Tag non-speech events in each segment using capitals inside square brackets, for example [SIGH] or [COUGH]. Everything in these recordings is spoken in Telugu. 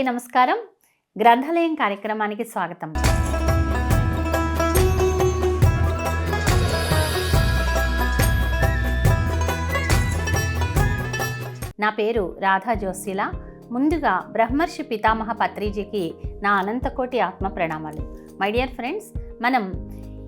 అందరికీ నమస్కారం. గ్రంథాలయం కార్యక్రమానికి స్వాగతం. నా పేరు రాధా జోసిలా ముందుగా బ్రహ్మర్షి పితామహ పత్రిజీకి నా అనంతకోటి ఆత్మ ప్రణామాలు. మై డియర్ ఫ్రెండ్స్ మనం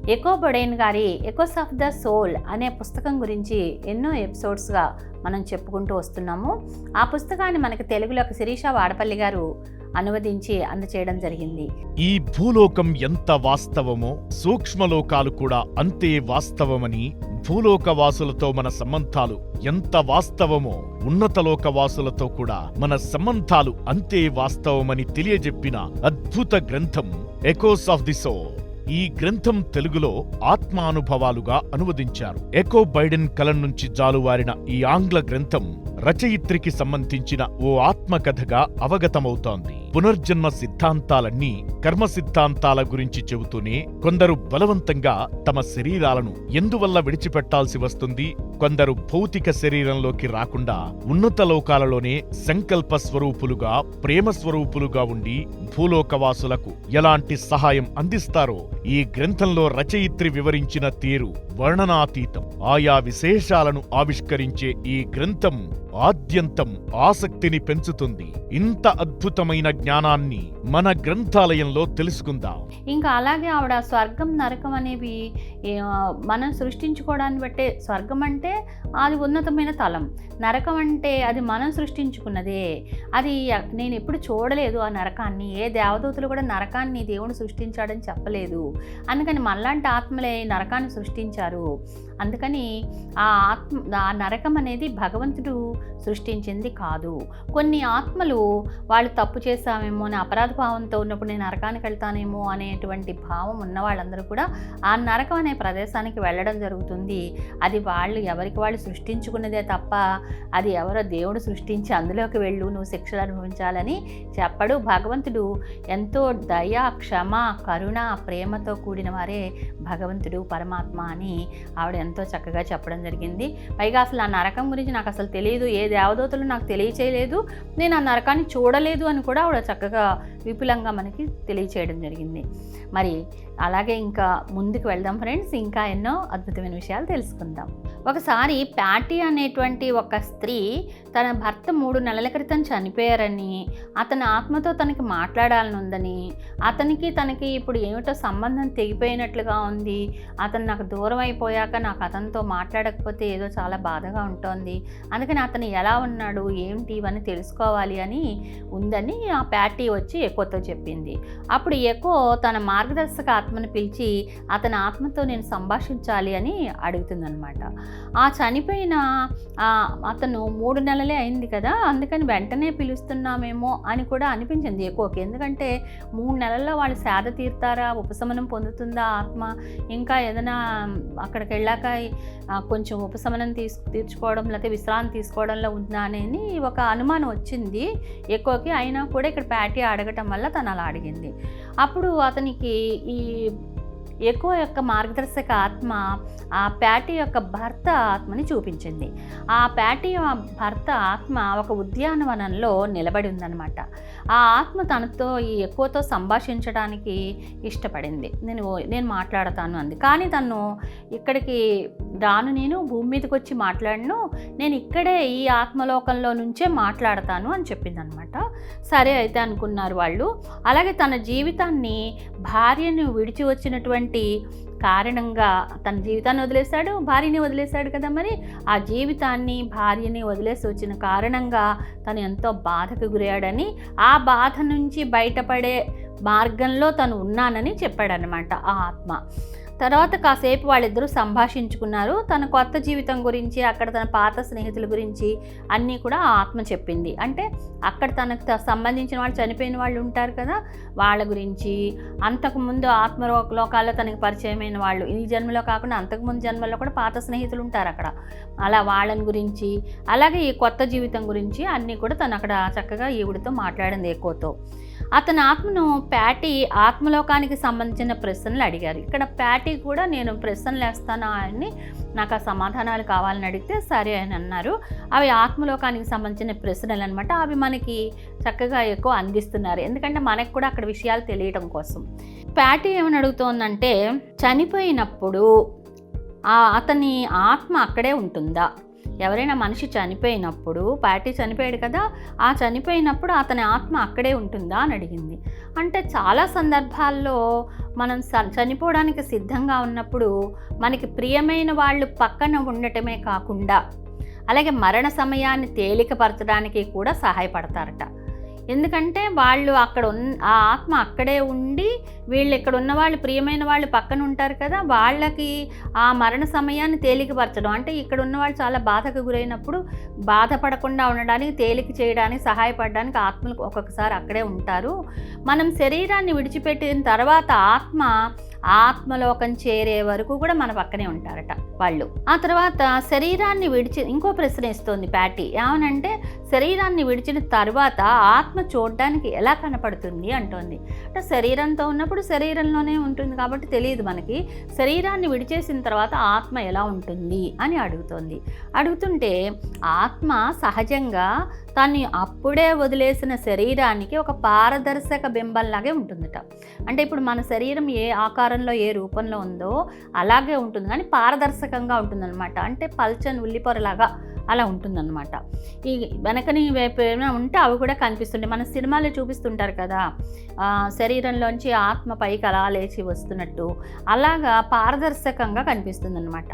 ఎకో బొడైన్ గారి ఎకోస్ ఆఫ్ ద సోల్ అనే పుస్తకం గురించి ఎన్నో ఎపిసోడ్స్గా మనం చెప్పుకుంటూ వస్తున్నాము. ఆ పుస్తకాన్ని మనకి తెలుగులోకి శిరీష వాడపల్లి గారు అనువదించి అందచేయడం జరిగింది. ఈ భూలోకం ఎంత వాస్తవమో సూక్ష్మలోకాలు కూడా అంతే వాస్తవమని భూలోక వాసులతో మన సంబంధాలు ఎంత వాస్తవమో ఉన్నతలోక వాసులతో కూడా మన సంబంధాలు అంతే వాస్తవమని తెలియజెప్పిన అద్భుత గ్రంథం ఎకోస్ ఆఫ్ ది సోల్. ఈ గ్రంథం తెలుగులో ఆత్మానుభవాలుగా అనువదించారు. ఎకో బైడెన్ కలం నుంచి జాలువారిన ఈ ఆంగ్ల గ్రంథం రచయిత్రికి సంబంధించిన ఓ ఆత్మకథగా అవగతమవుతోంది. పునర్జన్మ సిద్ధాంతాలన్నీ కర్మ సిద్ధాంతాల గురించి చెబుతూనే కొందరు బలవంతంగా తమ శరీరాలను ఎందువల్ల విడిచిపెట్టాల్సి వస్తుంది? కొందరు భౌతిక శరీరంలోకి రాకుండా ఉన్నత లోకాలలోనే సంకల్ప స్వరూపులుగా ప్రేమ స్వరూపులుగా ఉండి భూలోకవాసులకు ఎలాంటి సహాయం అందిస్తారో ఈ గ్రంథంలో రచయిత్రి వివరించిన తీరు వర్ణనాతీతం. ఆయా విశేషాలను ఆవిష్కరించే ఈ గ్రంథం ఆద్యంతం ఆసక్తిని పెంచుతుంది. ఇంత అద్భుతమైన జ్ఞానాన్ని మన గ్రంథాలయంలో తెలుసుకుందాం. ఇంకా అలాగే ఆవిడ స్వర్గం నరకం అనేవి మనం సృష్టించుకోవడాన్ని బట్టే స్వర్గం అంటే అది ఉన్నతమైన తలం. నరకం అంటే అది మనం సృష్టించుకున్నదే. అది నేను ఎప్పుడు చూడలేదు ఆ నరకాన్ని. ఏ దేవదూతలు కూడా నరకాన్ని దేవుడు సృష్టించాడని చెప్పలేదు. అందుకని మనలాంటి ఆత్మలే నరకాన్ని సృష్టించారు. అందుకని ఆ ఆత్మ ఆ నరకం అనేది భగవంతుడు సృష్టించింది కాదు. కొన్ని ఆత్మలు వాళ్ళు తప్పు చేశామేమో అని అపరాధ భావంతో ఉన్నప్పుడు నేను నరకానికి వెళ్తానేమో అనేటువంటి భావం ఉన్న వాళ్ళందరూ కూడా ఆ నరకం అనే ప్రదేశానికి వెళ్ళడం జరుగుతుంది. అది వాళ్ళు ఎవరికి వాళ్ళు సృష్టించుకున్నదే తప్ప అది ఎవరో దేవుడు సృష్టించి అందులోకి వెళ్ళు నువ్వు శిక్షలు అనుభవించాలని చెప్పడు. భగవంతుడు ఎంతో దయ క్షమ కరుణ ప్రేమతో కూడిన వారే భగవంతుడు పరమాత్మ అని ఆవిడ ఎంతో చక్కగా చెప్పడం జరిగింది. పైగా అసలు ఆ నరకం గురించి నాకు అసలు తెలియదు. ఏ దేవదూతలు నాకు తెలియచేయలేదు. నేను ఆ నరకాన్ని చూడలేదు అని కూడా ఆవిడ చక్కగా విపులంగా మనకి తెలియచేయడం జరిగింది. మరి అలాగే ఇంకా ముందుకు వెళ్దాం ఫ్రెండ్స్. ఇంకా ఎన్నో అద్భుతమైన విషయాలు తెలుసుకుందాం. ఒకసారి ప్యాటీ అనేటువంటి ఒక స్త్రీ తన భర్త మూడు నెలల క్రితం చనిపోయారని అతని ఆత్మతో తనకి మాట్లాడాలని ఉందని అతనికి తనకి ఇప్పుడు ఏమిటో సంబంధం తెగిపోయినట్లుగా ఉంది. అతను నాకు దూరం అయిపోయాక నాకు అతనితో మాట్లాడకపోతే ఏదో చాలా బాధగా ఉంటుంది. అందుకని అతను ఎలా ఉన్నాడు ఏంటి ఇవన్నీ తెలుసుకోవాలి అని ఉందని ఆ ప్యాటీ వచ్చి ఎకోతో చెప్పింది. అప్పుడు ఎకో తన మార్గదర్శక ఆత్మను పిలిచి అతని ఆత్మతో నేను సంభాషించాలి అని అడుగుతుందనమాట ఆ చనిపోయిన అతను మూడు నెలలే అయింది కదా అందుకని వెంటనే పిలుస్తున్నామేమో అని కూడా అనిపించింది ఎకోకి. ఎందుకంటే మూడు నెలల్లో వాళ్ళు సేద తీరుతారా ఉపశమనం పొందుతుందా ఆత్మ? ఇంకా ఏదైనా అక్కడికి వెళ్ళాక కొంచెం ఉపశమనం తీసు తీర్చుకోవడం లేకపోతే విశ్రాంతి తీసుకోవడంలో ఉందా అని ఒక అనుమానం వచ్చింది ఎక్కువకి అయినా కూడా ఇక్కడ ప్యాటీ అడగటం వల్ల తను అలా అడిగింది. అప్పుడు అతనికి ఈ ఎక్కువ యొక్క మార్గదర్శక ఆత్మ ఆ ప్యాటీ యొక్క భర్త ఆత్మని చూపించింది. ఆ ప్యాటీ భర్త ఆత్మ ఒక ఉద్యానవనంలో నిలబడి ఉందన్నమాట. ఆ ఆత్మ తనతో ఈ ఎక్కువతో సంభాషించడానికి ఇష్టపడింది. నేను నేను మాట్లాడతాను అంది. కానీ తను ఇక్కడికి రాను నేను భూమి మీదకి వచ్చి మాట్లాడను నేను ఇక్కడే ఈ ఆత్మలోకంలో నుంచే మాట్లాడతాను అని చెప్పిందనమాట సరే అయితే అనుకున్నారు వాళ్ళు. అలాగే తన జీవితాన్ని భార్యను విడిచి వచ్చినటువంటి కారణంగా తన జీవితాన్ని వదిలేశాడు? భార్యని వదిలేశాడు కదా మరి. ఆ జీవితాన్ని భార్యని వదిలేసి వచ్చిన కారణంగా తను ఎంతో బాధకు గురయ్యాడని ఆ బాధ నుంచి బయటపడే మార్గంలో తను ఉన్నానని చెప్పాడనమాట ఆ ఆత్మ. తర్వాత కాసేపు వాళ్ళిద్దరూ సంభాషించుకున్నారు. తన కొత్త జీవితం గురించి అక్కడ తన పాత స్నేహితుల గురించి అన్నీ కూడా ఆత్మ చెప్పింది. అంటే అక్కడ తనకు త- సంబంధించిన వాళ్ళు చనిపోయిన వాళ్ళు ఉంటారు కదా వాళ్ళ గురించి. అంతకుముందు ఆత్మ లోకాల్లో తనకి పరిచయమైన వాళ్ళు. ఈ జన్మలో కాకుండా అంతకుముందు జన్మలో కూడా పాత స్నేహితులు ఉంటారు అక్కడ. అలా వాళ్ళని గురించి అలాగే ఈ కొత్త జీవితం గురించి అన్నీ కూడా తను అక్కడ చక్కగా ఈవిడితో మాట్లాడింది ఎక్కువతో. అతని ఆత్మను ప్యాటీ ఆత్మలోకానికి సంబంధించిన ప్రశ్నలు అడిగారు. ఇక్కడ ప్యాటీ కూడా నేను ప్రశ్నలు వేస్తాను అని నాకు ఆ సమాధానాలు కావాలని అడిగితే సరే అని అన్నారు. అవి ఆత్మలోకానికి సంబంధించిన ప్రశ్నలు అనమాట అవి మనకి చక్కగా ఎక్కువ అందిస్తున్నారు. ఎందుకంటే మనకు కూడా అక్కడ విషయాలు తెలియటం కోసం. ప్యాటీ ఏమని అడుగుతోందంటే చనిపోయినప్పుడు అతని ఆత్మ అక్కడే ఉంటుందా? ఎవరైనా మనిషి చనిపోయినప్పుడు ప్యాటీ చనిపోయాడు కదా ఆ చనిపోయినప్పుడు అతని ఆత్మ అక్కడే ఉంటుందా అని అడిగింది. అంటే చాలా సందర్భాల్లో మనం చనిపోవడానికి సిద్ధంగా ఉన్నప్పుడు మనకి ప్రియమైన వాళ్ళు పక్కన ఉండటమే కాకుండా అలాగే మరణ సమయాన్ని తేలికపరచడానికి కూడా సహాయపడతారట. ఎందుకంటే వాళ్ళు అక్కడ ఉన్ ఆ ఆత్మ అక్కడే ఉండి వీళ్ళు ఇక్కడ ఉన్న వాళ్ళు ప్రియమైన వాళ్ళు పక్కన ఉంటారు కదా వాళ్ళకి ఆ మరణ సమయాన్ని తేలికపరచడం అంటే ఇక్కడ ఉన్న వాళ్ళు చాలా బాధకు గురైనప్పుడు బాధపడకుండా ఉండడానికి తేలిక చేయడానికి సహాయపడడానికి ఆత్మలు ఒక్కొక్కసారి అక్కడే ఉంటారు. మనం శరీరాన్ని విడిచిపెట్టిన తర్వాత ఆత్మ ఆత్మలోకం చేరే వరకు కూడా మన పక్కనే ఉంటారట వాళ్ళు. ఆ తర్వాత శరీరాన్ని విడిచి ఇంకో ప్రశ్న ఇస్తోంది ప్యాటీ. ఏమనంటే శరీరాన్ని విడిచిన తర్వాత ఆత్మ చూడడానికి ఎలా కనపడుతుంది అంటోంది. అంటే శరీరంతో ఉన్నప్పుడు శరీరంలోనే ఉంటుంది కాబట్టి తెలియదు మనకి. శరీరాన్ని విడిచేసిన తర్వాత ఆత్మ ఎలా ఉంటుంది అని అడుగుతోంది. అడుగుతుంటే ఆత్మ సహజంగా తను అప్పుడే వదిలేసిన శరీరానికి ఒక పారదర్శక బింబంలాగే ఉంటుందట. అంటే ఇప్పుడు మన శరీరం ఏ ఆకారం ఆకారంలో ఏ రూపంలో ఉందో అలాగే ఉంటుంది. కానీ పారదర్శకంగా ఉంటుందన్నమాట. అంటే పల్చని ఉల్లిపొరలాగా అలా ఉంటుందన్నమాట. ఈ వెనకని వైపు ఏమైనా ఉంటే అవి కూడా కనిపిస్తుంటాయి. మన సినిమాలో చూపిస్తుంటారు కదా శరీరంలోంచి ఆత్మ పైకి అలా లేచి వస్తున్నట్టు. అలాగా పారదర్శకంగా కనిపిస్తుంది అనమాట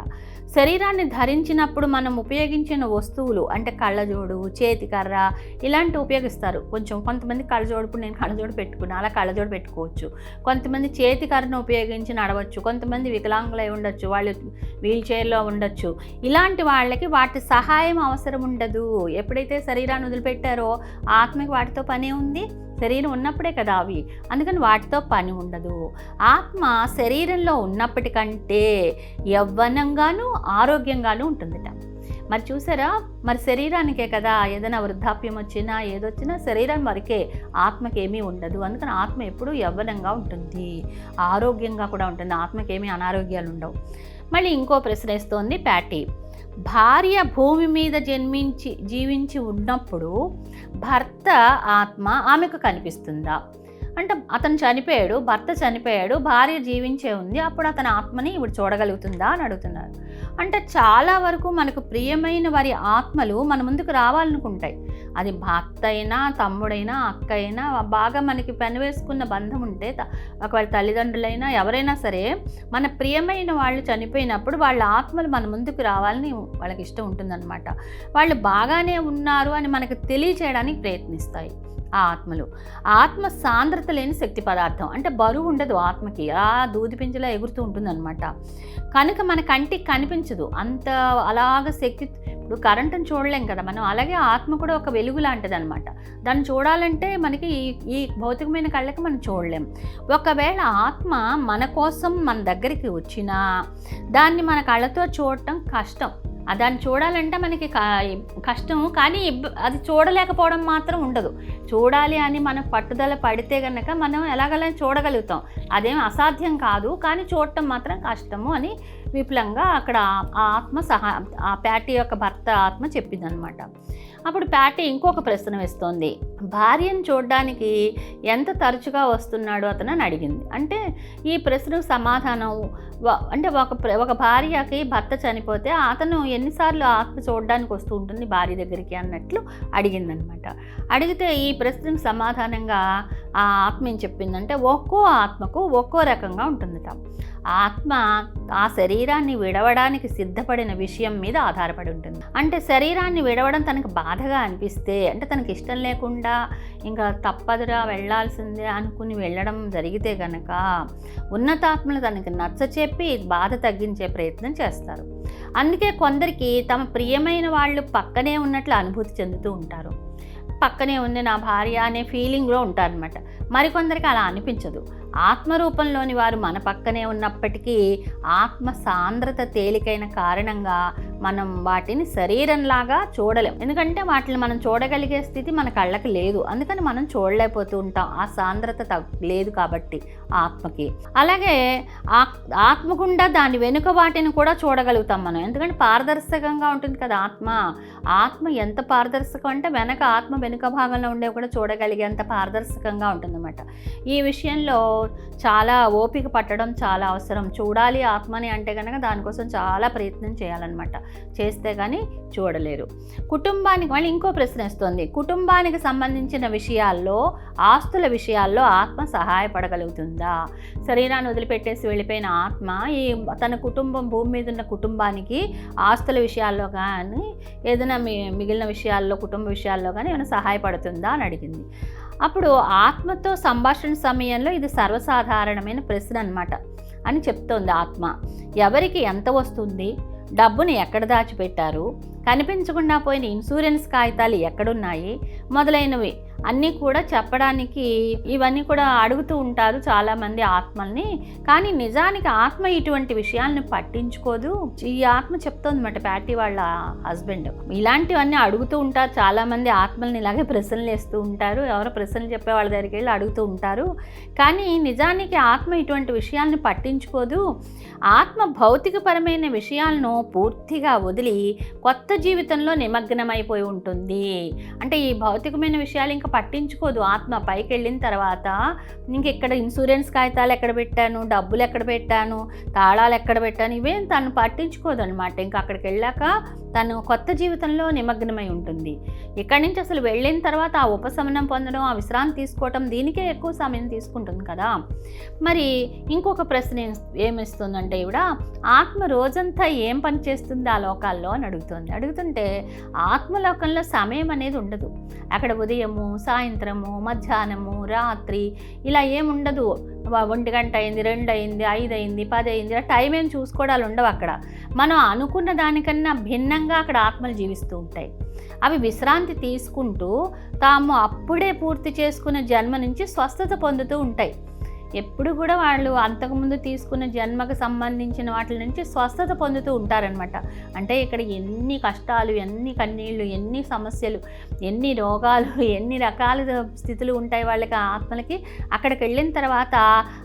శరీరాన్ని ధరించినప్పుడు మనం ఉపయోగించిన వస్తువులు అంటే కళ్ళజోడు చేతికర్ర ఇలాంటివి ఉపయోగిస్తారు. కొంచెం కొంతమంది కళ్ళజోడు ఇప్పుడు నేను కళ్ళజోడు పెట్టుకున్నా అలా కళ్ళజోడు పెట్టుకోవచ్చు. కొంతమంది చేతికర్రను ఉపయోగించి నడవచ్చు. కొంతమంది వికలాంగులై ఉండొచ్చు వాళ్ళు వీల్ చైర్లో ఉండొచ్చు. ఇలాంటి వాళ్ళకి వాటి సహాయం అవసరం ఉండదు. ఎప్పుడైతే శరీరాన్ని వదిలిపెట్టారో ఆత్మకి వాటితో పనే ఉంది. శరీరం ఉన్నప్పుడే కదా అవి. అందుకని వాటితో పని ఉండదు. ఆత్మ శరీరంలో ఉన్నప్పటికంటే యవ్వనంగాను ఆరోగ్యంగాను ఉంటుందిట. మరి చూసారా? మరి శరీరానికే కదా ఏదైనా వృద్ధాప్యం వచ్చినా ఏదొచ్చినా శరీరం వరకే ఆత్మకేమీ ఉండదు. అందుకని ఆత్మ ఎప్పుడూ యవ్వనంగా ఉంటుంది. ఆరోగ్యంగా కూడా ఉంటుంది. ఆత్మకి అనారోగ్యాలు ఉండవు మళ్ళీ ఇంకో ప్రశ్న ఇస్తోంది ప్యాటీ. భార్య భూమి మీద జన్మించి జీవించి ఉన్నప్పుడు భర్త ఆత్మ ఆమెకు కనిపిస్తుందా? అంటే అతను చనిపోయాడు భర్త చనిపోయాడు భార్య జీవించే ఉంది అప్పుడు అతని ఆత్మని ఇప్పుడు చూడగలుగుతుందా అని అడుగుతున్నారు. అంటే చాలా వరకు మనకు ప్రియమైన వారి ఆత్మలు మన ముందుకు రావాలనుకుంటాయి. అది భర్త అయినా తమ్ముడైనా అక్క అయినా బాగా మనకి పెనవేసుకున్న బంధం ఉంటే త- ఒకవేళ తల్లిదండ్రులైనా ఎవరైనా సరే మన ప్రియమైన వాళ్ళు చనిపోయినప్పుడు వాళ్ళ ఆత్మలు మన ముందుకు రావాలని వాళ్ళకి ఇష్టం ఉంటుందన్నమాట. వాళ్ళు బాగానే ఉన్నారు అని మనకు తెలియచేయడానికి ప్రయత్నిస్తాయి. ఆ ఆత్మలు. ఆత్మ సాంద్రత లేని శక్తి పదార్థం. అంటే బరువు ఉండదు ఆత్మకి. ఆ దూది పింజలా ఎగురుతూ ఉంటుందన్నమాట. కనుక మన కంటికి కనిపించదు. అంత అలాగ శక్తి ఇప్పుడు కరెంటుని చూడలేం కదా మనం. అలాగే ఆత్మ కూడా ఒక వెలుగు లాంటిది అనమాట దాన్ని చూడాలంటే మనకి ఈ ఈ భౌతికమైన కళ్ళకి మనం చూడలేం. ఒకవేళ ఆత్మ మన కోసం మన దగ్గరికి వచ్చినా దాన్ని మన కళ్ళతో చూడటం కష్టం. దాన్ని చూడాలంటే మనకి క- కష్టం కానీ ఇబ్బ- అది చూడలేకపోవడం మాత్రం ఉండదు. చూడాలి అని మనం పట్టుదల పడితే కనుక మనం ఎలాగలా చూడగలుగుతాం. అదేం అసాధ్యం కాదు కానీ చూడటం మాత్రం కష్టము అని విపులంగా అక్కడ ఆ ఆత్మ సహా ఆ ప్యాటీ యొక్క భర్త ఆత్మ చెప్పిందనమాట. అప్పుడు ప్యాటీ ఇంకొక ప్రశ్న వేస్తోంది. భార్యను చూడడానికి ఎంత తరచుగా వస్తున్నాడు? అతను అని అడిగింది. అంటే ఈ ప్రశ్నకు సమాధానం అంటే ఒక ప్ర- ఒక భార్యకి భర్త చనిపోతే అతను ఎన్నిసార్లు ఆత్మ చూడడానికి వస్తూ ఉంటుంది భార్య దగ్గరికి అన్నట్లు అడిగిందనమాట. అడిగితే ఈ ప్రశ్నకు సమాధానంగా ఆ ఆత్మ ఏం చెప్పిందంటే ఒక్కో ఆత్మకు ఒక్కో రకంగా ఉంటుందట. ఆత్మ ఆ శరీరాన్ని విడవడానికి సిద్ధపడిన విషయం మీద ఆధారపడి ఉంటుంది. అంటే శరీరాన్ని విడవడం తనకు బాధగా అనిపిస్తే అంటే తనకి ఇష్టం లేకుండా ఇంకా తప్పదురా వెళ్ళాల్సిందే అనుకుని వెళ్ళడం జరిగితే కనుక ఉన్నతాత్మలు తనకి నచ్చ చెప్పి బాధ తగ్గించే ప్రయత్నం చేస్తారు. అందుకే కొందరికి తమ ప్రియమైన వాళ్ళు పక్కనే ఉన్నట్లు అనుభూతి చెందుతూ ఉంటారు. పక్కనే ఉంది నా భార్య అనే ఫీలింగ్లో ఉంటారనమాట మరికొందరికి అలా అనిపించదు. ఆత్మరూపంలోని వారు మన పక్కనే ఉన్నప్పటికీ ఆత్మ సాంద్రత తేలికైన కారణంగా మనం వాటిని శరీరంలాగా చూడలేం. ఎందుకంటే వాటిని మనం చూడగలిగే స్థితి మన కళ్ళకి లేదు. అందుకని మనం చూడలేకపోతూ ఉంటాం. ఆ సాంద్రత తగ్- లేదు కాబట్టి ఆత్మకి. అలాగే ఆత్మ గుండా దాని వెనుక వాటిని కూడా చూడగలుగుతాం మనం. ఎందుకంటే పారదర్శకంగా ఉంటుంది కదా ఆత్మ. ఆత్మ ఎంత పారదర్శకం అంటే వెనక ఆత్మ వెనుక భాగంలో ఉండేవి కూడా చూడగలిగేంత పారదర్శకంగా ఉంటుందన్నమాట. ఈ విషయంలో చాలా ఓపిక పట్టడం చాలా అవసరం. చూడాలి ఆత్మని అంటే కనుక దానికోసం చాలా ప్రయత్నం చేయాలన్నమాట. చేస్తే కానీ చూడలేరు. కుటుంబానికి మళ్ళీ ఇంకో ప్రశ్న ఇస్తుంది కుటుంబానికి సంబంధించిన విషయాల్లో ఆస్తుల విషయాల్లో ఆత్మ సహాయపడగలుగుతుందా? శరీరాన్ని వదిలిపెట్టేసి వెళ్ళిపోయిన ఆత్మ ఈ తన కుటుంబం భూమి మీద ఉన్న కుటుంబానికి ఆస్తుల విషయాల్లో కానీ ఏదైనా మిగిలిన విషయాల్లో కుటుంబ విషయాల్లో కానీ ఏమైనా సహాయపడుతుందా అని అడిగింది. అప్పుడు ఆత్మతో సంభాషణ సమయంలో ఇది సర్వసాధారణమైన ప్రశ్న అన్నమాట అని చెప్తోంది ఆత్మ. ఎవరికి ఎంత వస్తుంది? డబ్బుని ఎక్కడ దాచిపెట్టారు? కనిపించకుండా పోయిన ఇన్సూరెన్స్ కాగితాలు ఎక్కడున్నాయి? మొదలైనవి అన్నీ కూడా చెప్పడానికి ఇవన్నీ కూడా అడుగుతూ ఉంటారు చాలామంది ఆత్మల్ని. కానీ నిజానికి ఆత్మ ఇటువంటి విషయాలను పట్టించుకోదు. ఈ ఆత్మ చెప్తోందన్నమాట ప్యాటీ వాళ్ళ హస్బెండ్. ఇలాంటివన్నీ అడుగుతూ ఉంటారు. చాలామంది ఆత్మల్ని ఇలాగే ప్రశ్నలు వేస్తూ ఉంటారు. ఎవరో ప్రశ్నలు చెప్పే వాళ్ళ దగ్గరికి వెళ్ళి అడుగుతూ ఉంటారు. కానీ నిజానికి ఆత్మ ఇటువంటి విషయాలను పట్టించుకోదు. ఆత్మ భౌతికపరమైన విషయాలను పూర్తిగా వదిలి కొత్త జీవితంలో నిమగ్నమైపోయి ఉంటుంది. అంటే ఈ భౌతికమైన విషయాలు ఇంకా పట్టించుకోదు ఆత్మ. పైకి వెళ్ళిన తర్వాత ఇంకెక్కడ ఇన్సూరెన్స్ కాగితాలు ఎక్కడ పెట్టాను డబ్బులు ఎక్కడ పెట్టాను తాళాలు ఎక్కడ పెట్టాను ఇవేం తను పట్టించుకోదు అనమాట ఇంకా అక్కడికి వెళ్ళాక తను కొత్త జీవితంలో నిమగ్నమై ఉంటుంది. ఇక్కడి నుంచి అసలు వెళ్ళిన తర్వాత ఆ ఉపశమనం పొందడం ఆ విశ్రాంతి తీసుకోవటం దీనికే ఎక్కువ సమయం తీసుకుంటుంది కదా. మరి ఇంకొక ప్రశ్న ఏం- ఏమిస్తుందంటే ఇవిడ ఆత్మ రోజంతా ఏం పని చేస్తుంది ఆ లోకాల్లో అని అడుగుతుంది. అడుగుతుంటే ఆత్మలోకంలో సమయం అనేది ఉండదు. అక్కడ ఉదయము సాయంత్రము మధ్యాహ్నము రాత్రి ఇలా ఏముండదు. ఒంటి గంట అయింది రెండు అయింది ఐదు అయింది పది అయింది ఇలా టైం ఏం చూసుకోవడాలు ఉండవు అక్కడ. మనం అనుకున్న దానికన్నా భిన్నంగా అక్కడ ఆత్మలు జీవిస్తూ ఉంటాయి. అవి విశ్రాంతి తీసుకుంటూ తాము అప్పుడే పూర్తి చేసుకున్న జన్మ నుంచి స్వస్థత పొందుతూ ఉంటాయి. ఎప్పుడు కూడా వాళ్ళు అంతకుముందు తీసుకున్న జన్మకు సంబంధించిన వాటి నుంచి స్వస్థత పొందుతూ ఉంటారనమాట అంటే ఇక్కడ ఎన్ని కష్టాలు ఎన్ని కన్నీళ్ళు ఎన్ని సమస్యలు ఎన్ని రోగాలు [LAUGHS] ఎన్ని రకాల స్థితులు ఉంటాయి వాళ్ళకి ఆత్మలకి అక్కడికి వెళ్ళిన తర్వాత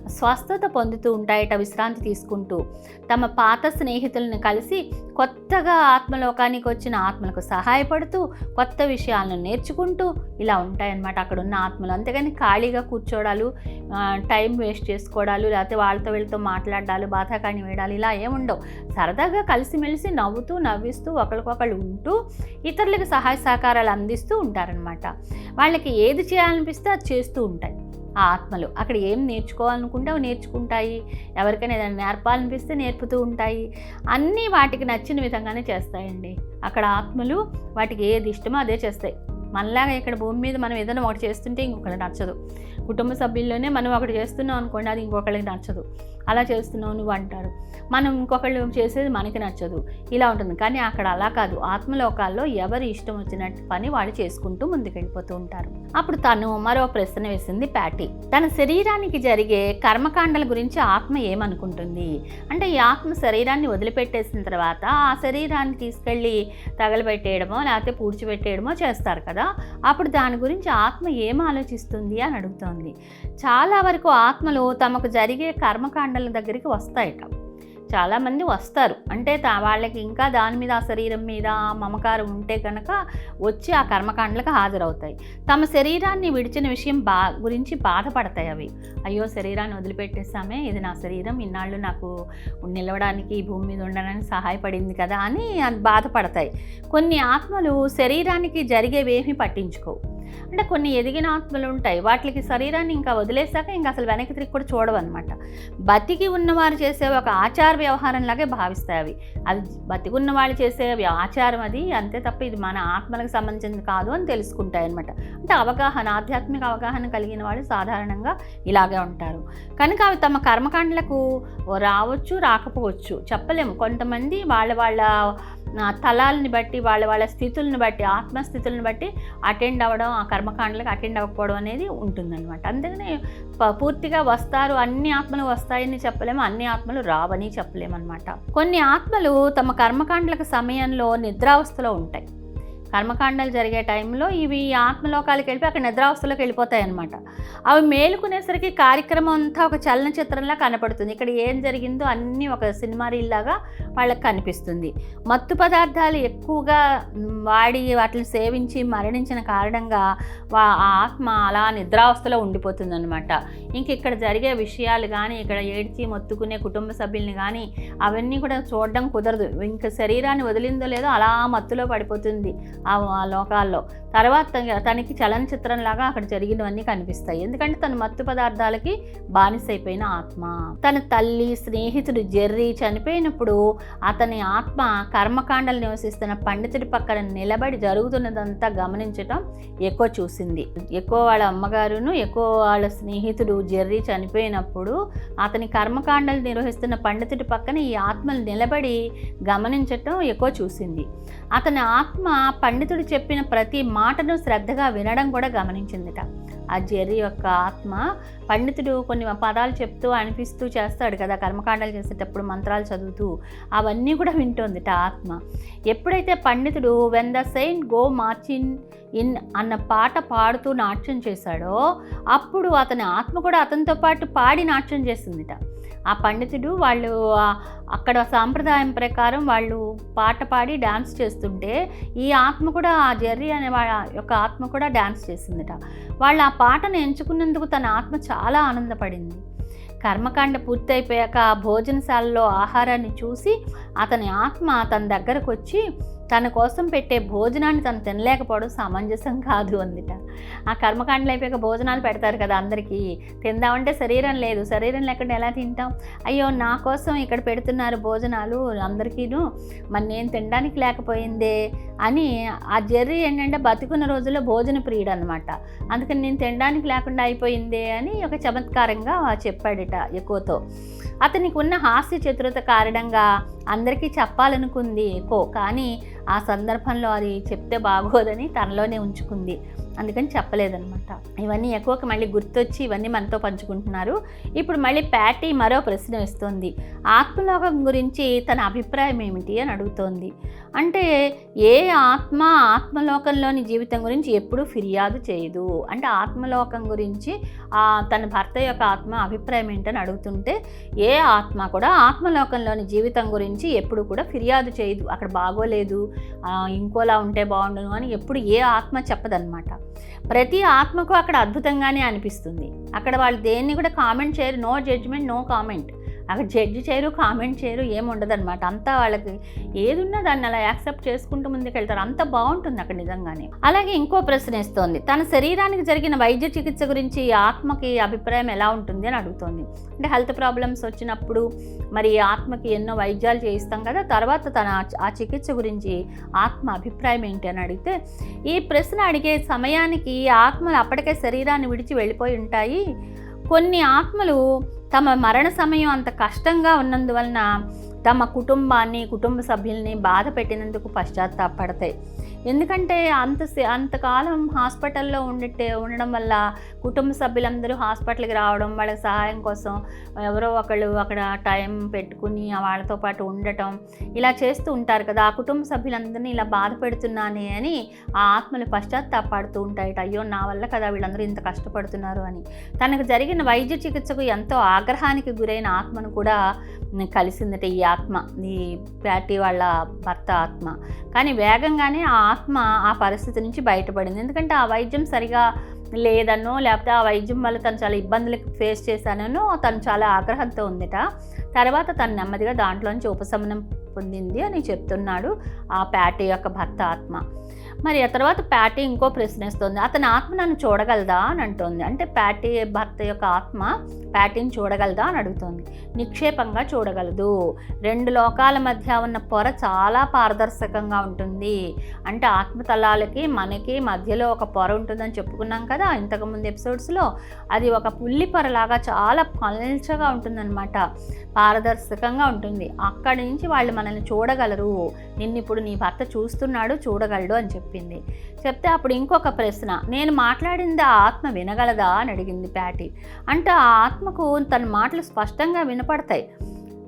స్వస్థత పొందుతూ ఉంటాయట విశ్రాంతి తీసుకుంటూ. తమ పాత స్నేహితులను కలిసి కొత్తగా ఆత్మలోకానికి వచ్చిన ఆత్మలకు సహాయపడుతూ కొత్త విషయాలను నేర్చుకుంటూ ఇలా ఉంటాయన్నమాట. అక్కడ ఉన్న ఆత్మలు. అంతేగాని ఖాళీగా కూర్చోడాలు టైం వేస్ట్ చేసుకోవడాలు లేకపోతే వాళ్ళతో వీళ్ళతో మాట్లాడాలు బాధాకాని వేయడాలు ఇలా ఏముండవు సరదాగా కలిసిమెలిసి నవ్వుతూ నవ్విస్తూ ఒకరికొకళ్ళు ఉంటూ ఇతరులకు సహాయ సహకారాలు అందిస్తూ ఉంటారనమాట వాళ్ళకి ఏది చేయాలనిపిస్తే అది చేస్తూ ఉంటాయి. ఆ ఆత్మలు. అక్కడ ఏం నేర్చుకోవాలనుకుంటే అవి నేర్చుకుంటాయి. ఎవరికైనా ఏదైనా నేర్పాలనిపిస్తే నేర్పుతూ ఉంటాయి. అన్నీ వాటికి నచ్చిన విధంగానే చేస్తాయండి. అక్కడ ఆత్మలు వాటికి ఏది ఇష్టమో అదే చేస్తాయి. మనలాగా ఇక్కడ భూమి మీద మనం ఏదైనా ఒకటి చేస్తుంటే ఇంకొకటి నచ్చదు. కుటుంబ సభ్యుల్లోనే మనం ఒకటి చేస్తున్నాం అనుకోండి అది ఇంకొకరికి నచ్చదు. అలా చేస్తున్నావు నువ్వు అంటారు. మనం ఇంకొకళ్ళు చేసేది మనకి నచ్చదు. ఇలా ఉంటుంది. కానీ అక్కడ అలా కాదు. ఆత్మలోకాల్లో ఎవరి ఇష్టం వచ్చినట్టు పని వాళ్ళు చేసుకుంటూ ముందుకెళ్ళిపోతూ ఉంటారు. అప్పుడు తను మరో ప్రశ్న వేసింది ప్యాటీ. తన శరీరానికి జరిగే కర్మకాండల గురించి ఆత్మ ఏమనుకుంటుంది? అంటే ఈ ఆత్మ శరీరాన్ని వదిలిపెట్టేసిన తర్వాత ఆ శరీరాన్ని తీసుకెళ్ళి తగలబెట్టేయడమో లేకపోతే పూడ్చిపెట్టేయడమో చేస్తారు కదా. అప్పుడు దాని గురించి ఆత్మ ఏం ఆలోచిస్తుంది అని అడుగుతోంది. చాలా వరకు ఆత్మలు తమకు జరిగే కర్మకాండల దగ్గరికి వస్తాయట. చాలామంది వస్తారు. అంటే తా వాళ్ళకి ఇంకా దాని మీద ఆ శరీరం మీద మమకారం ఉంటే కనుక వచ్చి ఆ కర్మకాండలకు హాజరవుతాయి. తమ శరీరాన్ని విడిచిన విషయం బా గురించి బాధపడతాయి అవి. అయ్యో శరీరాన్ని వదిలిపెట్టేసామే ఇది నా శరీరం. ఇన్నాళ్ళు నాకు నిలవడానికి ఈ భూమి మీద ఉండడానికి సహాయపడింది కదా అని బాధపడతాయి. కొన్ని ఆత్మలు శరీరానికి జరిగేవేమీ పట్టించుకోవు. అంటే కొన్ని ఎదిగిన ఆత్మలు ఉంటాయి. వాటికి శరీరాన్ని ఇంకా వదిలేసాక ఇంకా అసలు వెనక్కి తిరిగి కూడా చూడవు అనమాట బతికి ఉన్నవారు చేసే ఒక ఆచార వ్యవహారంలాగే భావిస్తాయి అవి. అది బతికి ఉన్న వాళ్ళు చేసే ఆచారం అది. అంతే తప్ప ఇది మన ఆత్మలకు సంబంధించింది కాదు అని తెలుసుకుంటాయి అనమాట అంటే అవగాహన ఆధ్యాత్మిక అవగాహన కలిగిన వాళ్ళు సాధారణంగా ఇలాగే ఉంటారు. కనుక అవి తమ కర్మకాండలకు రావచ్చు రాకపోవచ్చు. చెప్పలేము. కొంతమంది వాళ్ళ వాళ్ళ తలాలని బట్టి వాళ్ళ వాళ్ళ స్థితులను బట్టి ఆత్మస్థితులను బట్టి అటెండ్ అవ్వడం ఆ కర్మకాండలకు అటెండ్ అవ్వకపోవడం అనేది ఉంటుందన్నమాట. అందుకని ప- పూర్తిగా వస్తారు అన్ని ఆత్మలు వస్తాయని చెప్పలేము అన్ని ఆత్మలు రావని చెప్పలేమన్నమాట. కొన్ని ఆత్మలు తమ కర్మకాండలకు సమయంలో నిద్రావస్థలో ఉంటాయి. కర్మకాండాలు జరిగే టైంలో ఇవి ఆత్మలోకాలకు వెళ్ళిపోయి అక్కడ నిద్రావస్థలోకి వెళ్ళిపోతాయి అనమాట అవి మేలుకునేసరికి కార్యక్రమం అంతా ఒక చలనచిత్రంలా కనపడుతుంది. ఇక్కడ ఏం జరిగిందో అన్నీ ఒక సినిమా రీల్లాగా వాళ్ళకి కనిపిస్తుంది. మత్తు పదార్థాలు ఎక్కువగా వాడి వాటిని సేవించి మరణించిన కారణంగా వా ఆ ఆత్మ అలా నిద్రావస్థలో ఉండిపోతుంది అనమాట ఇంక ఇక్కడ జరిగే విషయాలు కానీ ఇక్కడ ఏడ్చి మొత్తుకునే కుటుంబ సభ్యుల్ని కానీ అవన్నీ కూడా చూడడం కుదరదు. ఇంకా శరీరాన్ని వదిలిందో లేదో అలా మత్తులో పడిపోతుంది. ఆ లోకాల్లో. తర్వాత తనకి చలనచిత్రంలాగా అక్కడ జరిగినవన్నీ కనిపిస్తాయి. ఎందుకంటే తన మత్తు పదార్థాలకి బానిసైపోయిన ఆత్మ. తన తల్లి స్నేహితుడు జెర్రీ చనిపోయినప్పుడు అతని ఆత్మ కర్మకాండలు నివసిస్తున్న పండితుడి పక్కన నిలబడి జరుగుతున్నదంతా గమనించటం ఎక్కువ చూసింది. ఎక్కువ వాళ్ళ అమ్మగారును ఎక్కువ వాళ్ళ స్నేహితుడు జెర్రీ చనిపోయినప్పుడు అతని కర్మకాండలు నిర్వహిస్తున్న పండితుడి పక్కన ఈ ఆత్మలు నిలబడి గమనించటం ఎక్కువ చూసింది. అతని ఆత్మ పండితుడు చెప్పిన ప్రతి మాటను శ్రద్ధగా వినడం కూడా గమనించిందిట. ఆ జెర్రీ యొక్క ఆత్మ పండితుడు కొన్ని పదాలు చెప్తూ అనిపిస్తూ చేస్తాడు కదా కర్మకాండాలు చేసేటప్పుడు మంత్రాలు చదువుతూ అవన్నీ కూడా వింటోందిట ఆత్మ. ఎప్పుడైతే పండితుడు when the saint go marching in అన్న పాట పాడుతూ నాట్యం చేశాడో అప్పుడు అతని ఆత్మ కూడా అతనితో పాటు పాడి నాట్యం చేసిందిట ఆ పండితుడు వాళ్ళు అక్కడ సాంప్రదాయం ప్రకారం వాళ్ళు పాట పాడి డ్యాన్స్ చేస్తుంటే ఈ ఆత్మ కూడా ఆ జెర్రీ అనే వాళ్ళ యొక్క ఆత్మ కూడా డ్యాన్స్ చేసిందట. వాళ్ళు ఆ పాటను ఎంచుకున్నందుకు తన ఆత్మ చాలా ఆనందపడింది. కర్మకాండ పూర్తయిపోయాక భోజనశాలలో ఆహారాన్ని చూసి అతని ఆత్మ తన దగ్గరకు వచ్చి తన కోసం పెట్టే భోజనాన్ని తను తినలేకపోవడం సమంజసం కాదు అందిట. ఆ కర్మకాండలు అయిపోయాక భోజనాలు పెడతారు కదా అందరికీ. తిందామంటే శరీరం లేదు. శరీరం లేకుండా ఎలా తింటాం? అయ్యో నా కోసం ఇక్కడ పెడుతున్నారు భోజనాలు అందరికీను. మరి నేను తినడానికి లేకపోయిందే అని ఆ జెర్రీ ఏంటంటే బతుకున్న రోజుల్లో భోజన ప్రియుడు అనమాట అందుకని నేను తినడానికి లేకుండా అయిపోయిందే అని ఒక చమత్కారంగా చెప్పాడట ఎక్కువతో అతనికి ఉన్న హాస్య చతురత కారణంగా అందరికీ చెప్పాలనుకుంది కో కానీ ఆ సందర్భంలో అది చెప్తే బాగోదని తనలోనే ఉంచుకుంది. అందుకని చెప్పలేదనమాట ఇవన్నీ ఎక్కువకి మళ్ళీ గుర్తొచ్చి ఇవన్నీ మనతో పంచుకుంటున్నారు. ఇప్పుడు మళ్ళీ ప్యాటీ మరో ప్రశ్న ఇస్తుంది ఆత్మలోకం గురించి తన అభిప్రాయం ఏమిటి అని అడుగుతోంది. అంటే ఏ ఆత్మ ఆత్మలోకంలోని జీవితం గురించి ఎప్పుడూ ఫిర్యాదు చేయదు. అంటే ఆత్మలోకం గురించి తన భర్త యొక్క ఆత్మ అభిప్రాయం ఏంటని అడుగుతుంటే ఏ ఆత్మ కూడా ఆత్మలోకంలోని జీవితం గురించి ఎప్పుడు కూడా ఫిర్యాదు చేయదు. అక్కడ బాగోలేదు. ఇంకోలా ఉంటే బాగుండును అని ఎప్పుడు ఏ ఆత్మ చెప్పదనమాట ప్రతి ఆత్మకు అక్కడ అద్భుతంగానే అనిపిస్తుంది. అక్కడ వాళ్ళు దేన్ని కూడా కామెంట్ చేయరు. నో జడ్జ్మెంట్ నో కామెంట్ అక్కడ జడ్జి చేయరు కామెంట్ చేయరు ఏముండదు అనమాట అంతా వాళ్ళకి ఏదున్నా దాన్ని అలా యాక్సెప్ట్ చేసుకుంటూ ముందుకెళ్తారు. అంత బాగుంటుంది అక్కడ నిజంగానే. అలాగే ఇంకో ప్రశ్న ఇస్తోంది తన శరీరానికి జరిగిన వైద్య చికిత్స గురించి ఆత్మకి అభిప్రాయం ఎలా ఉంటుంది అని అడుగుతోంది. అంటే హెల్త్ ప్రాబ్లమ్స్ వచ్చినప్పుడు మరి ఆత్మకి ఎన్నో వైద్యాలు చేయిస్తాం కదా తర్వాత తన ఆ- ఆ చికిత్స గురించి ఆత్మ అభిప్రాయం ఏంటి అని అడిగితే ఈ ప్రశ్న అడిగే సమయానికి ఆత్మలు అప్పటికే శరీరాన్ని విడిచి వెళ్ళిపోయి ఉంటాయి. కొన్ని ఆత్మలు తమ మరణ సమయం అంత కష్టంగా ఉన్నందువలన తమ కుటుంబాన్ని కుటుంబ సభ్యుల్ని బాధ పెట్టినందుకు పశ్చాత్తాపడతాయి. ఎందుకంటే అంత అంతకాలం హాస్పిటల్లో ఉండితే ఉండడం వల్ల కుటుంబ సభ్యులందరూ హాస్పిటల్కి రావడం వాళ్ళకి సహాయం కోసం ఎవరో ఒకళ్ళు అక్కడ టైం పెట్టుకుని వాళ్ళతో పాటు ఉండటం ఇలా చేస్తూ ఉంటారు కదా. ఆ కుటుంబ సభ్యులందరినీ ఇలా బాధ పెడుతున్నానే అని ఆ ఆత్మలు పశ్చాత్తాపడుతూ ఉంటాయట. అయ్యో నా వల్ల కదా వీళ్ళందరూ ఇంత కష్టపడుతున్నారు అని. తనకు జరిగిన వైద్య చికిత్సకు ఎంతో ఆగ్రహానికి గురైన ఆత్మను కూడా కలిసిందట ఈ ఆత్మ ఈ ప్యాటీ వాళ్ళ భర్త ఆత్మ. కానీ వేగంగానే ఆ ఆత్మ ఆ పరిస్థితి నుంచి బయటపడింది. ఎందుకంటే ఆ వైద్యం సరిగా లేదనో లేకపోతే ఆ వైద్యం వల్ల తను చాలా ఇబ్బందులకు ఫేస్ చేశాననో తను చాలా ఆగ్రహంతో ఉందిట. తర్వాత తను నెమ్మదిగా దాంట్లోంచి ఉపశమనం పొందింది అని చెప్తున్నాడు ఆ ప్యాటీ యొక్క భర్త ఆత్మ. మరి ఆ తర్వాత ప్యాటీ ఇంకో ప్రశ్నిస్తుంది అతని ఆత్మ నన్ను చూడగలదా? అని అంటుంది. అంటే ప్యాటీ భర్త యొక్క ఆత్మ ప్యాటీని చూడగలదా అని అడుగుతుంది. నిక్షేపంగా చూడగలదు. రెండు లోకాల మధ్య ఉన్న పొర చాలా పారదర్శకంగా ఉంటుంది. అంటే ఆత్మతలాలకి మనకి మధ్యలో ఒక పొర ఉంటుందని చెప్పుకున్నాం కదా ఇంతకుముందు ఎపిసోడ్స్లో. అది ఒక పుల్లి పొరలాగా చాలా పల్చగా ఉంటుందన్నమాట. పారదర్శకంగా ఉంటుంది. అక్కడి నుంచి వాళ్ళు మనల్ని చూడగలరు. నిన్ను ఇప్పుడు నీ భర్త చూస్తున్నాడు చూడగలడు అని చెప్పి చెప్పింది. చెప్తే అప్పుడు ఇంకొక ప్రశ్న నేను మాట్లాడింది ఆ ఆత్మ వినగలదా? అని అడిగింది ప్యాటీ. అంటే ఆ ఆత్మకు తన మాటలు స్పష్టంగా వినపడతాయి.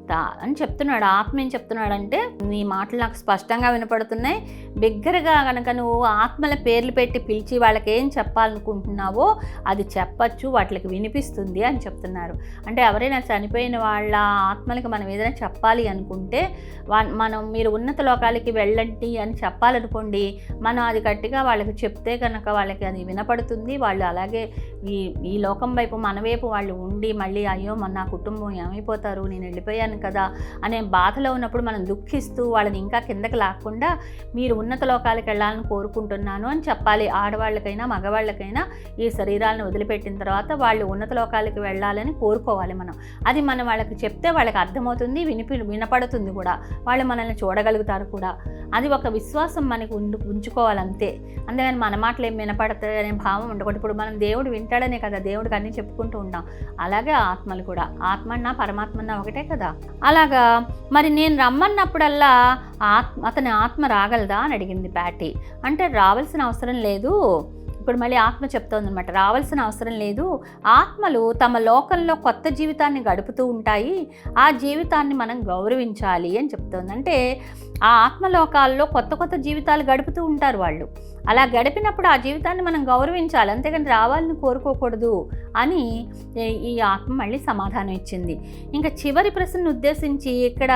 తా- అని చెప్తున్నాడు. ఆత్మ ఏం చెప్తున్నాడంటే నీ మాటలు నాకు స్పష్టంగా వినపడుతున్నాయి. బిగ్గరగా కనుక నువ్వు ఆత్మల పేర్లు పెట్టి పిలిచి వాళ్ళకి ఏం చెప్పాలనుకుంటున్నావో అది చెప్పచ్చు వాటికి వినిపిస్తుంది అని చెప్తున్నారు. అంటే ఎవరైనా చనిపోయిన వాళ్ళ ఆత్మలకి మనం ఏదైనా చెప్పాలి అనుకుంటే వా- మనం మీరు ఉన్నత లోకాలకి వెళ్ళండి అని చెప్పాలనుకోండి మనం అది గట్టిగా వాళ్ళకి చెప్తే కనుక వాళ్ళకి అది వినపడుతుంది. వాళ్ళు అలాగే ఈ ఈ లోకం వైపు మన వైపు వాళ్ళు ఉండి మళ్ళీ అయ్యో మన నా కుటుంబం ఏమైపోతారు నేను వెళ్ళిపోయాను కదా అనే బాధలో ఉన్నప్పుడు మనం దుఃఖిస్తూ వాళ్ళని ఇంకా కిందకి లాక్కుండా మీరు ఉన్నత లోకాలకు వెళ్ళాలని కోరుకుంటున్నాను అని చెప్పాలి. ఆడవాళ్ళకైనా మగవాళ్ళకైనా ఈ శరీరాలను వదిలిపెట్టిన తర్వాత వాళ్ళు ఉన్నత లోకాలకు వెళ్ళాలని కోరుకోవాలి మనం. అది మనం వాళ్ళకి చెప్తే వాళ్ళకి అర్థమవుతుంది వినిపి వినపడుతుంది కూడా. వాళ్ళు మనల్ని చూడగలుగుతారు కూడా. అది ఒక విశ్వాసం మనకు ఉండు ఉంచుకోవాలంతే. అందుకని మన మాటలు ఏం వినపడతాయి అనే భావం ఉండకూడదు. ఇప్పుడు మనం దేవుడు వింటాడనే కదా దేవుడికి అన్నీ చెప్పుకుంటూ ఉంటాం అలాగే ఆత్మలు కూడా. ఆత్మన్నా పరమాత్మన్నా ఒకటే కదా. అలాగా మరి నేను రమ్మన్నప్పుడల్లా ఆత్మ అతని ఆత్మ రాగలదా? అని అడిగింది ప్యాటీ. అంటే రావాల్సిన అవసరం లేదు. ఇప్పుడు మళ్ళీ ఆత్మ చెప్తోంది అనమాట రావాల్సిన అవసరం లేదు. ఆత్మలు తమ లోకంలో కొత్త జీవితాన్ని గడుపుతూ ఉంటాయి. ఆ జీవితాన్ని మనం గౌరవించాలి అని చెప్తోంది. అంటే ఆ ఆత్మలోకాల్లో కొత్త కొత్త జీవితాలు గడుపుతూ ఉంటారు వాళ్ళు. అలా గడిపినప్పుడు ఆ జీవితాన్ని మనం గౌరవించాలి. అంతేకాని రావాలని కోరుకోకూడదు అని ఈ ఆత్మ మళ్ళీ సమాధానం ఇచ్చింది. ఇంకా చివరి ప్రశ్నను ఉద్దేశించి ఇక్కడ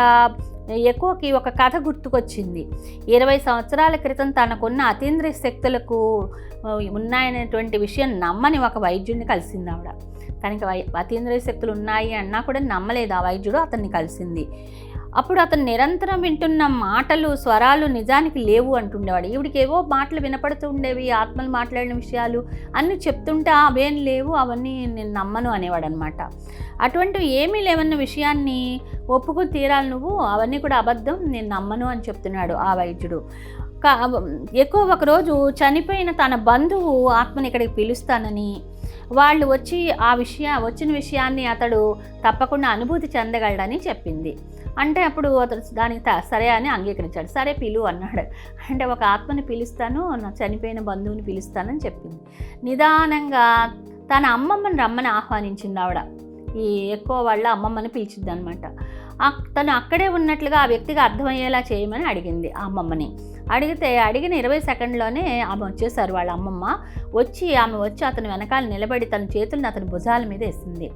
ఎక్కువకి ఒక కథ గుర్తుకొచ్చింది. ఇరవై సంవత్సరాల క్రితం తనకున్న అతీంద్రియ శక్తులకు ఉన్నాయనేటువంటి విషయం నమ్మని ఒక వైద్యుడిని కలిసింది ఆవిడ. తనకి వై అతీంద్రియ శక్తులు ఉన్నాయి అన్నా కూడా నమ్మలేదు ఆ వైద్యుడు అతన్ని కలిసింది. అప్పుడు అతను నిరంతరం వింటున్న మాటలు స్వరాలు నిజానికి లేవు అంటుండేవాడు. ఈవిడికి ఏవో మాటలు వినపడుతూ ఉండేవి ఆత్మలు మాట్లాడిన విషయాలు అన్ని చెప్తుంటే అవేం లేవు అవన్నీ నేను నమ్మను అనేవాడు అనమాట అటువంటివి ఏమీ లేవన్న విషయాన్ని ఒప్పుకుని తీరాలి నువ్వు అవన్నీ కూడా అబద్ధం నేను నమ్మను అని చెప్తున్నాడు ఆ వైద్యుడు. కా ఎక్కువ ఒకరోజు చనిపోయిన తన బంధువు ఆత్మని ఇక్కడికి పిలుస్తానని వాళ్ళు వచ్చి ఆ విషయ వచ్చిన విషయాన్ని అతడు తప్పకుండా అనుభూతి చెందగలడని చెప్పింది. అంటే అప్పుడు అతడు దానికి త- సరే అని అంగీకరించాడు. సరే పిలు అన్నాడు. అంటే ఒక ఆత్మని పిలుస్తాను నా చనిపోయిన బంధువుని పిలుస్తానని చెప్పింది. నిదానంగా తన అమ్మమ్మని రమ్మని ఆహ్వానించింది ఆవిడ. ఈ ఎక్కువ వాళ్ళ అమ్మమ్మని పిలిచిద్ది అనమాట తను అక్కడే ఉన్నట్లుగా ఆ వ్యక్తికి అర్థమయ్యేలా చేయమని అడిగింది ఆ అమ్మమ్మని. అడిగితే అడిగిన ఇరవై సెకండ్లోనే ఆమె వచ్చేసారు వాళ్ళ అమ్మమ్మ. వచ్చి ఆమె వచ్చి అతని వెనకాల నిలబడి తన చేతులను అతని భుజాల మీద వేసింది.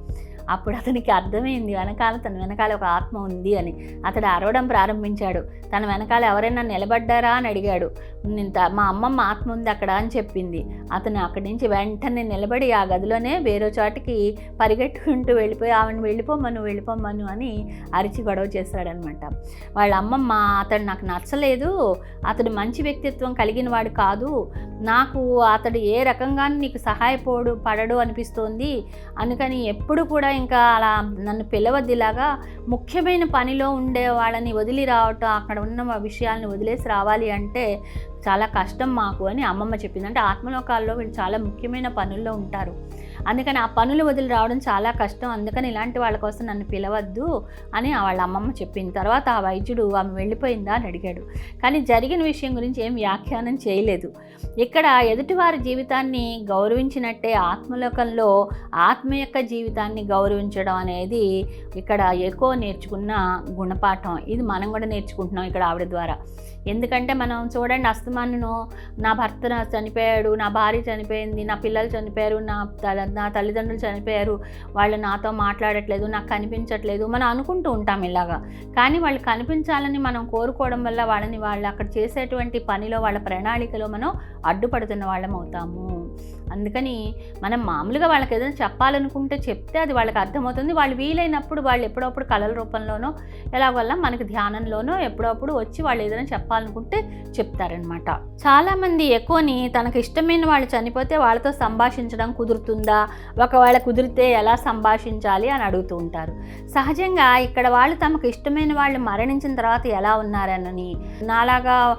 అప్పుడు అతనికి అర్థమైంది వెనకాల తన వెనకాల ఒక ఆత్మ ఉంది అని. అతడు అరవడం ప్రారంభించాడు. తన వెనకాల ఎవరైనా నిలబడ్డారా అని అడిగాడు. "నేను మా అమ్మమ్మ ఆత్మ ఉంది అక్కడ అని చెప్పింది. అతను అక్కడి నుంచి వెంటనే నిలబడి ఆ గదిలోనే వేరే చోటికి పరిగెట్టుకుంటూ వెళ్ళిపోయి ఆమెను వెళ్ళిపోమను వెళ్ళిపోమను అని అరిచి గొడవ చేశాడనమాట వాళ్ళ అమ్మమ్మ అతడు నాకు నచ్చలేదు. అతడు మంచి వ్యక్తిత్వం కలిగిన వాడు కాదు. నాకు అతడు ఏ రకంగా నీకు సహాయపోడు పడడు అనిపిస్తోంది. అందుకని ఎప్పుడు కూడా ఇంకా అలా నన్ను పిలవద్దిలాగా ముఖ్యమైన పనిలో ఉండే వాళ్ళని వదిలి రావటం అక్కడ ఉన్న విషయాలను వదిలేసి రావాలి అంటే చాలా కష్టం మాకు అని అమ్మమ్మ చెప్పింది. అంటే ఆత్మలోకాల్లో వీళ్ళు చాలా ముఖ్యమైన పనుల్లో ఉంటారు. అందుకని ఆ పనులు వదిలి రావడం చాలా కష్టం. అందుకని ఇలాంటి వాళ్ళ కోసం నన్ను పిలవద్దు అని వాళ్ళ అమ్మమ్మ చెప్పింది. తర్వాత ఆ వైద్యుడు ఆమె వెళ్ళిపోయిందా అని అడిగాడు. కానీ జరిగిన విషయం గురించి ఏం వ్యాఖ్యానం చేయలేదు. ఇక్కడ ఎదుటివారి జీవితాన్ని గౌరవించినట్టే ఆత్మలోకంలో ఆత్మ యొక్క జీవితాన్ని గౌరవించడం అనేది ఇక్కడ ఎక్కువ నేర్చుకున్న గుణపాఠం. ఇది మనం కూడా నేర్చుకుంటున్నాం ఇక్కడ ఆవిడ ద్వారా. ఎందుకంటే మనం చూడండి అస్తమాను నా భర్త చనిపోయాడు నా భార్య చనిపోయింది నా పిల్లలు చనిపోయారు నా తల- నా తల్లిదండ్రులు చనిపోయారు వాళ్ళు నాతో మాట్లాడట్లేదు నాకు కనిపించట్లేదు మనం అనుకుంటూ ఉంటాం ఇలాగా. కానీ వాళ్ళు కనిపించాలని మనం కోరుకోవడం వల్ల వాళ్ళని వాళ్ళు అక్కడ చేసేటువంటి పనిలో వాళ్ళ ప్రణాళికలో మనం అడ్డుపడుతున్న వాళ్ళం అవుతాము. అందుకని మనం మామూలుగా వాళ్ళకి ఏదైనా చెప్పాలనుకుంటే చెప్తే అది వాళ్ళకి అర్థమవుతుంది. వాళ్ళు వీలైనప్పుడు వాళ్ళు ఎప్పుడప్పుడు కళల రూపంలోనో ఎలాగొల్ల మనకి ధ్యానంలోనో ఎప్పుడప్పుడు వచ్చి వాళ్ళు ఏదైనా చెప్పాలనుకుంటే చెప్తారనమాట చాలామంది ఎక్కువని తనకు ఇష్టమైన వాళ్ళు చనిపోతే వాళ్ళతో సంభాషించడం కుదురుతుందా? ఒకవేళ కుదిరితే ఎలా సంభాషించాలి అని అడుగుతూ ఉంటారు. సహజంగా ఇక్కడ వాళ్ళు తమకు ఇష్టమైన వాళ్ళు మరణించిన తర్వాత ఎలా ఉన్నారనని నాలాగా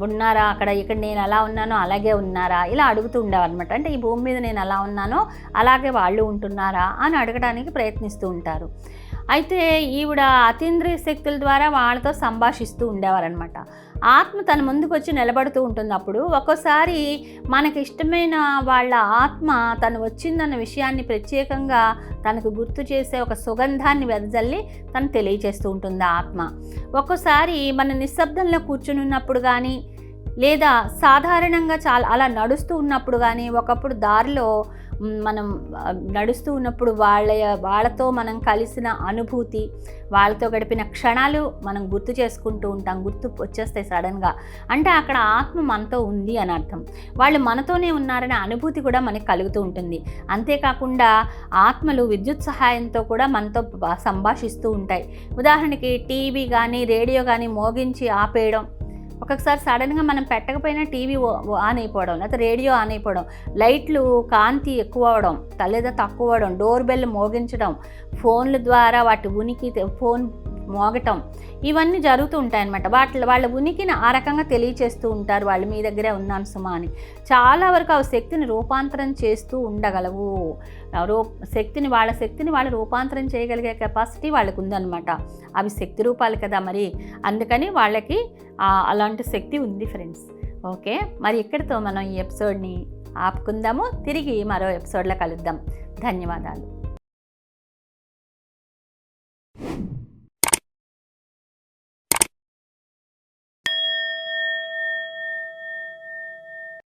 ఉన్నారా? అక్కడ ఇక్కడ నేను ఎలా ఉన్నానో అలాగే ఉన్నారా? ఇలా అడుగుతూ ఉండేవారనమాట అంటే ఈ భూమి మీద నేను ఎలా ఉన్నానో అలాగే వాళ్ళు ఉంటున్నారా అని అడగడానికి ప్రయత్నిస్తూ ఉంటారు. అయితే ఈవిడ అతీంద్రియ శక్తుల ద్వారా వాళ్ళతో సంభాషిస్తూ ఉండేవారనమాట ఆత్మ తన ముందుకు వచ్చి నిలబడుతూ ఉంటుంది అప్పుడు ఒక్కోసారి మనకి ఇష్టమైన వాళ్ళ ఆత్మ తను వచ్చిందన్న విషయాన్ని ప్రత్యేకంగా తనకు గుర్తు చేసే ఒక సుగంధాన్ని వెదజల్లి తను తెలియజేస్తూ ఉంటుంది ఆ ఆత్మ. ఒక్కోసారి మన నిశ్శబ్దంలో కూర్చుని ఉన్నప్పుడు కానీ లేదా సాధారణంగా చాలా అలా నడుస్తూ ఉన్నప్పుడు కానీ ఒకప్పుడు దారిలో మనం నడుస్తూ ఉన్నప్పుడు వాళ్ళ వాళ్ళతో మనం కలిసిన అనుభూతి వాళ్ళతో గడిపిన క్షణాలు మనం గుర్తు చేసుకుంటూ ఉంటాం. గుర్తు వచ్చేస్తాయి సడన్గా. అంటే అక్కడ ఆత్మ మనతో ఉంది అని అర్థం. వాళ్ళు మనతోనే ఉన్నారనే అనుభూతి కూడా మనకి కలుగుతూ ఉంటుంది. అంతేకాకుండా ఆత్మలు విద్యుత్ సహాయంతో కూడా మనతో సంభాషిస్తూ ఉంటాయి. ఉదాహరణకి టీవీ కానీ రేడియో కానీ మోగించి ఆపేయడం ఒక్కొక్కసారి సడన్గా మనం పెట్టకపోయినా టీవీ ఆన్ అయిపోవడం లేకపోతే రేడియో ఆన్ అయిపోవడం లైట్లు కాంతి ఎక్కువ అవడం త- లేదా తక్కువ అవడం డోర్ బెల్ మోగించడం ఫోన్ల ద్వారా వాటి ఉనికి ఫోన్ మోగటం. ఇవన్నీ జరుగుతూ ఉంటాయన్నమాట. వాటి వాళ్ళ ఉనికిని ఆ రకంగా తెలియచేస్తూ ఉంటారు. వాళ్ళు మీ దగ్గరే ఉన్నాను సుమా అని. చాలా వరకు ఆ శక్తిని రూపాంతరం చేస్తూ ఉండగలవు. రూ శక్తిని వాళ్ళ శక్తిని వాళ్ళు రూపాంతరం చేయగలిగే కెపాసిటీ వాళ్ళకు ఉందన్నమాట అవి శక్తి రూపాలు కదా మరి. అందుకని వాళ్ళకి అలాంటి శక్తి ఉంది ఫ్రెండ్స్. ఓకే? మరి ఇక్కడితో మనం ఈ ఎపిసోడ్ని ఆపుకుందాము. తిరిగి మరో ఎపిసోడ్లో కలుద్దాం. ధన్యవాదాలు.